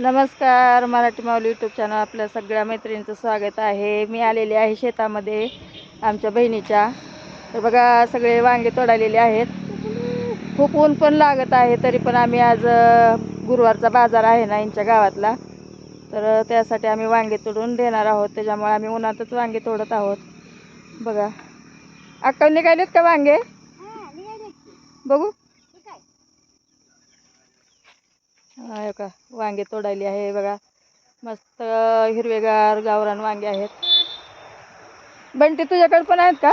नमस्कार मराठी माऊली YouTube channel आपल्या सगळ्या मैत्रिणींचं स्वागत आहे. मी आलेले आहे शेतामध्ये आमच्या बहिणीच्या. तर बघा सगळे वांगे तोडालेले आहेत. खूप ऊन पण लागत आहे तरी पण आम्ही आज गुरुवारचा बाजार आहे ना यांच्या गावातला. तर त्यासाठी आम्ही वांगे तोडून देणार आहोत. त्याच्यामुळे आम्ही उन्हातच वांगे तोडत आहोत. बघा. अक्का निघालेत का वांगे? बघू. आहे का? वांगे तोडायली आहे बघा. मस्त हिरवेगार गावरान वांगे आहेत. बंटी तुझ्याकडे पण आहेत का?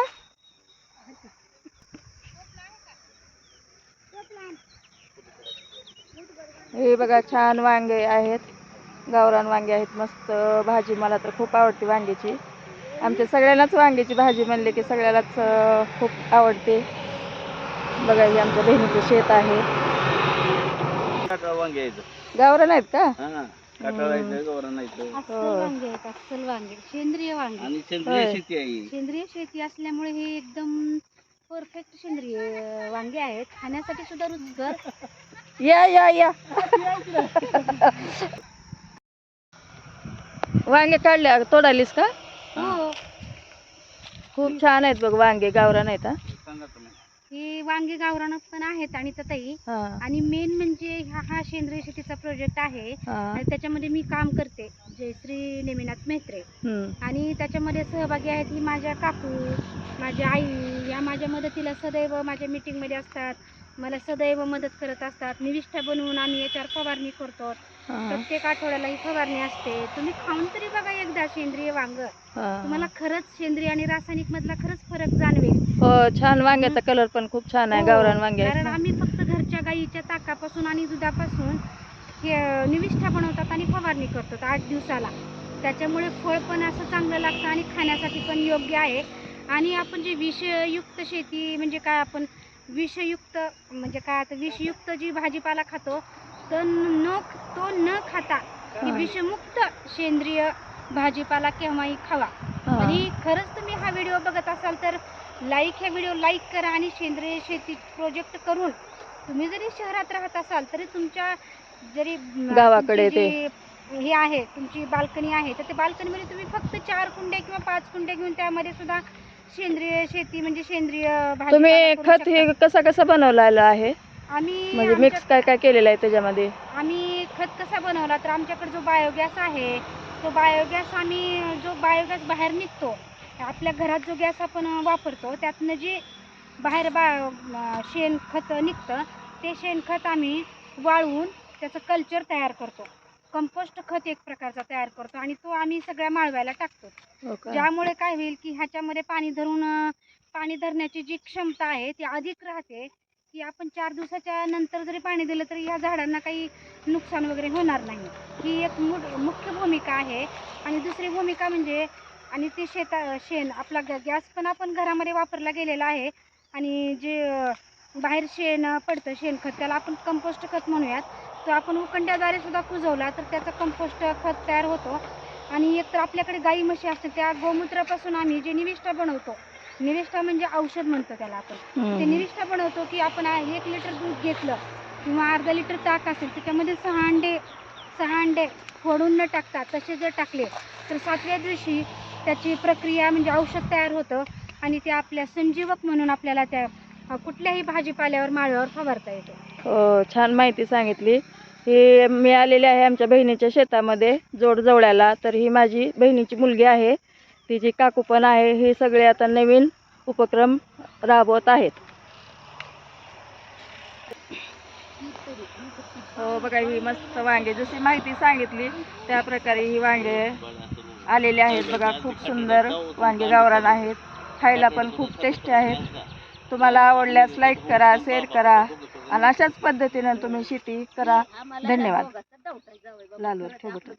हे बघा छान वांगे आहेत. गावरान वांगे आहेत मस्त. भाजी मला तर खूप आवडते वांग्याची. आमच्या सगळ्यांनाच वांग्याची भाजी म्हणले की सगळ्यालाच खूप आवडते. बघा हे आमच्या बहिणीचं शेत आहे. काटाळ वांगे गावरान आहेत का? हा अस्सल. वांगे आहेत अस्सल वांगे. सेंद्रिय वांगे. आणि सेंद्रिय होय. शेती आहे. सेंद्रिय शेती असल्यामुळे हे एकदम परफेक्ट सेंद्रिय वांगे आहेत. खाण्यासाठी सुद्धा रुचकर. या या या. वांगे काढले तोडालीस का? हो. खूप छान आहेत बघ वांगे गावरान आहेत हा. सांगा तुम्ही ही वांगे गावरान पण आहेत आणि तताई हा, आणि मेन म्हणजे हा हा सेंद्रिय शेतीचा प्रोजेक्ट आहे. हा. आणि त्याच्यामध्ये मी काम करते. जयश्री नेमिनाथ मेहत्रे. हम्म. आणि त्याच्यामध्ये सहभागी आहेत ही माझ्या काकू माझ्या आई. या माझ्या मदतीला सदैव माझ्या मीटिंगमध्ये असतात. मला सदैव मदत करत असतात. निविष्ठा बनवून आम्ही याच्यावर फवारणी करतो. प्रत्येक आठवड्याला ही फवारणी असते. तुम्ही खाऊन तरी बघा एकदा सेंद्रिय वांग. तुम्हाला खरंच सेंद्रिय आणि रासायनिक मधला खरंच फरक जाणवेल. हो छान वांग्याचा कलर पण खूप छान आहे हो, गावरान वांगे आहेत कारण. आम्ही फक्त घरच्या गाईच्या ताकापासून आणि दुधापासून हे निविष्ठा बनवतात आणि फवारणी करतात आठ दिवसाला. त्याच्यामुळे फळ पण असं चांगलं लागतं आणि खाण्यासाठी पण योग्य आहे. आणि आपण जे विषयुक्त शेती म्हणजे काय आपण विषयुक्त म्हणजे काय आता विषयुक्त जी भाजीपाला खातो तर न तो न खाता ही. विषमुक्त सेंद्रिय भाजीपाला केव्हाही खावा. आणि खरंच तुम्ही हा व्हिडिओ बघत असाल तर लाईक ह्या व्हिडिओ लाईक करा आणि सेंद्रिय शेती प्रोजेक्ट करून तुम्ही जरी शहरात राहत असाल तरी तुमच्या जरी गावाकडे हे आहे तुमची बाल्कनी आहे तर त्या बाल्कनीमध्ये तुम्ही फक्त चार कुंड्या किंवा पाच कुंड्या घेऊन त्यामध्ये सुद्धा सेंद्रिय शेती म्हणजे सेंद्रिय तुम्ही खत हे. कसं कसं बनवलेलं आहे आम्ही म्हणजे मिक्स काय काय केलेलं आहे त्याच्यामध्ये? आम्ही खत कसा बनवला तर आमच्याकडे जो बायोगॅस आहे तो बायोगॅस आम्ही जो बायोगॅस बाहेर निघतो आपल्या घरात जो गॅस आपण वापरतो त्यातनं जे बाहेर बा शेणखत निघतं ते शेणखत आम्ही वाळवून त्याचं कल्चर तयार करतो. कंपोस्ट खत एक प्रकारचा तयार करतो आणि तो आम्ही सगळ्या माळव्याला टाकतो. हो का? ज्यामुळे काय होईल की ह्याच्यामध्ये पाणी धरून अं, पाणी धरण्याची जी क्षमता आहे ती अधिक राहते. की आपण चार दिवसाच्या नंतर जरी पाणी दिलं तरी ह्या झाडांना काही नुकसान वगैरे होणार नाही. ही एक मु- मुख्य भूमिका आहे. आणि दुसरी भूमिका म्हणजे आणि ते शेता शेण आपला गॅ गॅस पण आपण घरामध्ये वापरला गेलेला आहे. आणि जे बाहेर शेण पडतं शेणखत त्याला आपण कंपोस्ट खत म्हणूयात. तो आपण उकंड्याद्वारे सुद्धा कुजवला तर त्याचा कंपोस्ट खत तयार होतो. आणि एक तर आपल्याकडे गाई म्हशी असते त्या गोमूत्रापासून आम्ही जे निविष्ठा बनवतो निविष्ठा म्हणजे औषध म्हणतो त्याला आपण. ते. निविष्ठा बनवतो की आपण एक लिटर दूध घेतलं किंवा अर्धा लिटर ताक असेल त्याच्यामध्ये सहा अंडे सहा अंडे फोडून न टाकता तसे जर टाकले तर सातव्या दिवशी त्याची प्रक्रिया म्हणजे औषध तयार होतं आणि ते आपल्या संजीवक म्हणून आपल्याला त्या कुठल्याही भाजीपाल्यावर माळ्यावर फवारता येतो. हो छान माहिती सांगितली. ही मी आलेली आहे आमच्या बहिणीच्या शेतामध्ये जोड जवळ्याला तर ही माझी बहिणीची मुलगी आहे. तिची काकू पण आहे हे सगळे आता नवीन उपक्रम राबवत आहेत. हो बघा ही मस्त वांगे जशी माहिती सांगितली त्या प्रकारे ही वांगे आलेले आहेत. बघा खूप सुंदर वांगे गावरान आहेत. खायला पण खूप टेस्टी आहेत. तुम्हाला आवडल्यास लाईक करा शेअर करा आणि अशाच पद्धतीनं तुम्ही शेती करा. धन्यवाद. लालवर ठेवतो